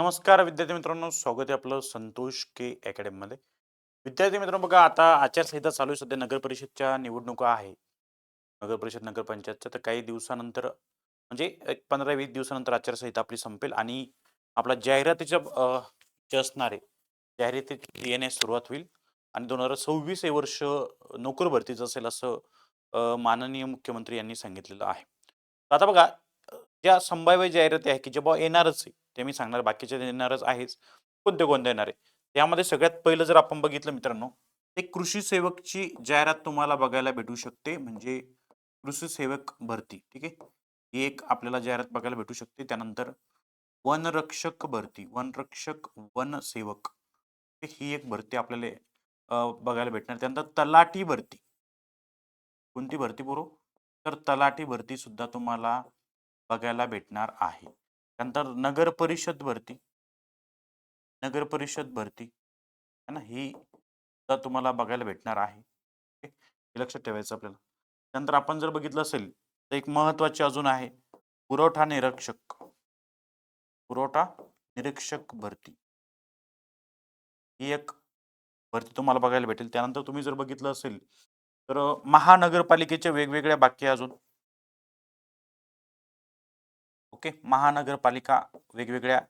नमस्कार विद्यार्थी मित्रांनो स्वागत आहे आपलं संतोष के अकॅडमीमध्ये विद्यार्थी मित्रांनो बघा आता आचारसंहिता चालू आहे सध्या नगर परिषदच्या निवडणुका आहे. नगर परिषद नगरपंचायतच्या तर काही दिवसानंतर म्हणजे एक पंधरा वीस दिवसानंतर आचारसंहिता आपली संपेल आणि आपला जाहिरातीच्या जे असणारे जाहिराती येण्यास सुरुवात होईल आणि दोन हजार सव्वीस हे वर्ष नोकर भरतीचं असेल असं माननीय मुख्यमंत्री यांनी सांगितलेलं आहे. आता बघा ज्या संभाव्य जाहिराती आहे की जे बाबा येणारच आहे ते मी सांगणार बाकीचे देणारच आहेच कोणते कोणते येणार आहे? यामध्ये सगळ्यात पहिलं जर आपण बघितलं मित्रांनो ते कृषी सेवकची जाहिरात तुम्हाला बघायला भेटू शकते म्हणजे कृषी सेवक भरती ठीक आहे? ही एक आपल्याला जाहिरात बघायला भेटू शकते. त्यानंतर वनरक्षक भरती वनरक्षक वनसेवक ही एक भरती आपल्याला बघायला भेटणार. त्यानंतर तलाठी भरती. कोणती भरती पुरो? तर तलाठी भरती सुद्धा तुम्हाला बघायला भेटणार आहे. त्यानंतर नगर परिषद भरती. नगर परिषद भरती. है ना? ही तुम्हाला बघायला भेटणार आहे. हे लक्षात ठेवायचं आपल्याला. त्यानंतर आपण जर बघितलं असेल तर एक महत्वाची अजून आहे पुरवठा निरीक्षक. पुरवठा निरीक्षक भरती. ही एक भरती तुम्हाला बघायला भेटेल. त्यानंतर तुम्ही जर बघितलं असेल तर महानगरपालिकेच्या वेगवेगळ्या बाकी अजून. ओके महानगरपालिका वेगवेगळ्या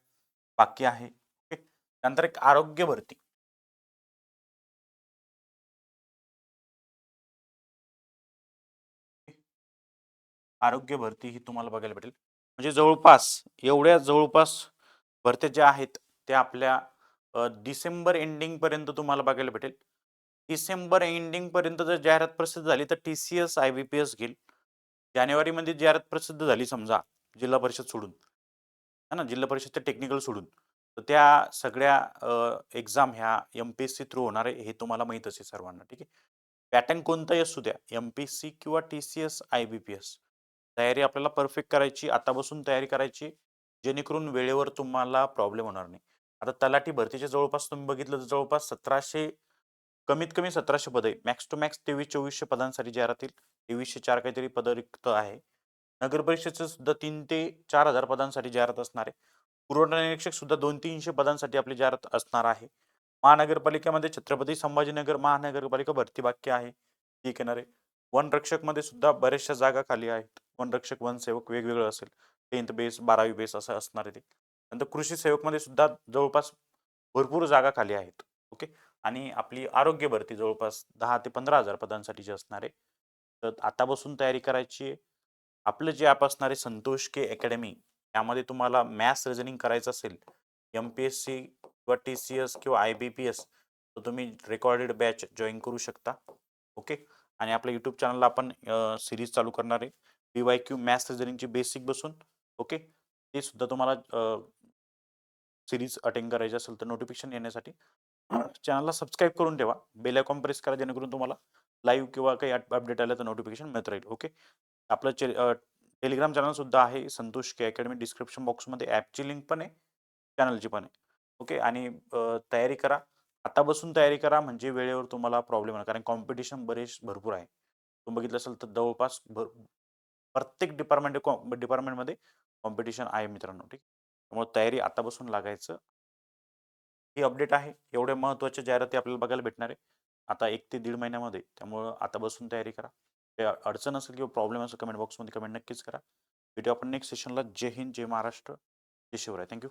बाकी आहे ओके. त्यानंतर एक आरोग्य भरती. आरोग्य भरती ही तुम्हाला बघायला भेटेल. म्हणजे जवळपास एवढ्या जवळपास भरत्या ज्या आहेत त्या आपल्या डिसेंबर एंडिंग पर्यंत तुम्हाला बघायला भेटेल. डिसेंबर एंडिंग पर्यंत जर जाहिरात प्रसिद्ध झाली तर T C S I B P S घेईल. जानेवारीमध्ये जाहिरात प्रसिद्ध झाली समजा. जिल्हा परिषद सोडून. है ना? जिल्हा परिषदच्या टेक्निकल सोडून. तर त्या सगळ्या एक्झाम ह्या M P S C through होणार आहे हे तुम्हाला माहीत असेल सर्वांना ठीक आहे? पॅटर्न कोणताही असू द्या? एम पी एस सी किंवा T C S I B P S तयारी आपल्याला परफेक्ट करायची आतापासून तयारी करायची जेणेकरून वेळेवर तुम्हाला प्रॉब्लेम होणार नाही. आता तलाठी भरतीच्या जवळपास तुम्ही बघितलं तर जवळपास सतराशे कमीत कमी सतराशे पद आहे. मॅक्स टू मॅक्स तेवीस चोवीसशे पदांसाठी जाहिरातील तेवीसशे चार काहीतरी पद रिक्त आहे. नगर परिषदचं सुद्धा तीन ते चार हजार पदांसाठी जाहिरात असणार आहे. पुरवठा निरीक्षक सुद्धा दोन तीनशे पदांसाठी आपली जाहिरात असणार आहे. महानगरपालिकेमध्ये छत्रपती संभाजीनगर महानगरपालिका भरती बाकी आहे. ठीक येणार आहे वनरक्षकमध्ये सुद्धा बऱ्याचशा जागा खाली आहेत. वनरक्षक वनसेवक वेगवेगळं असेल. टेन्थ बेस बारावी बेस असं असणार आहे ते. नंतर कृषी सेवकमध्ये सुद्धा जवळपास भरपूर जागा खाली आहेत. ओके? आणि आपली आरोग्य भरती जवळपास दहा ते पंधरा हजार पदांसाठीची असणार आहे. तर आतापासून तयारी करायची आहे. आपलं जे ॲप असणारे संतोष के अकॅडमी यामध्ये तुम्हाला मॅथ्स रिझनिंग करायचं असेल एम पी एस सी किंवा टी सी एस किंवा आय बी पी एस तर तुम्ही रेकॉर्डेड बॅच जॉईन करू शकता. ओके? आणि आपल्या यूट्यूब चॅनलला आपण सिरीज चालू करणार आहे. पी वाय क्यू मॅथ्स रिझनिंगची बेसिक बसून. ओके? ते सुद्धा तुम्हाला सिरीज अटेंड करायची असेल तर नोटिफिकेशन येण्यासाठी. चॅनलला सबस्क्राईब करून ठेवा. बेल आयकॉन प्रेस करा जेणेकरून तुम्हाला लाईव्ह किंवा काही अपडेट आलं तर नोटिफिकेशन मिळत राहील. ओके? आपलं चे टेलिग्राम चॅनलसुद्धा आहे संतोष के अकॅडमी डिस्क्रिप्शन बॉक्समध्ये ॲपची लिंक पण आहे चॅनलची पण आहे. ओके आणि तयारी करा. आता बसून तयारी करा म्हणजे वेळेवर तुम्हाला प्रॉब्लेम होणार कारण कॉम्पिटिशन बरेच भरपूर आहे. तुम्ही बघितलं असेल तर जवळपास भर प्रत्येक डिपार्टमेंट डिपार्टमेंटमध्ये कॉम्पिटिशन आहे मित्रांनो. ठीक? त्यामुळे तयारी आता बसून लागायचं. ही अपडेट आहे. एवढ्या महत्त्वाच्या जाहिराती आपल्याला बघायला भेटणार आहे. आता एक ते दीड महिन्यामध्ये. त्यामुळं आता बसून तयारी करा. अडचण असेल किंवा प्रॉब्लेम असेल कमेंट बॉक्समध्ये कमेंट नक्कीच करा. भेटू आपण नेक्स्ट सेशनला जय हिंद जय महाराष्ट्र जय शिवराय. Thank you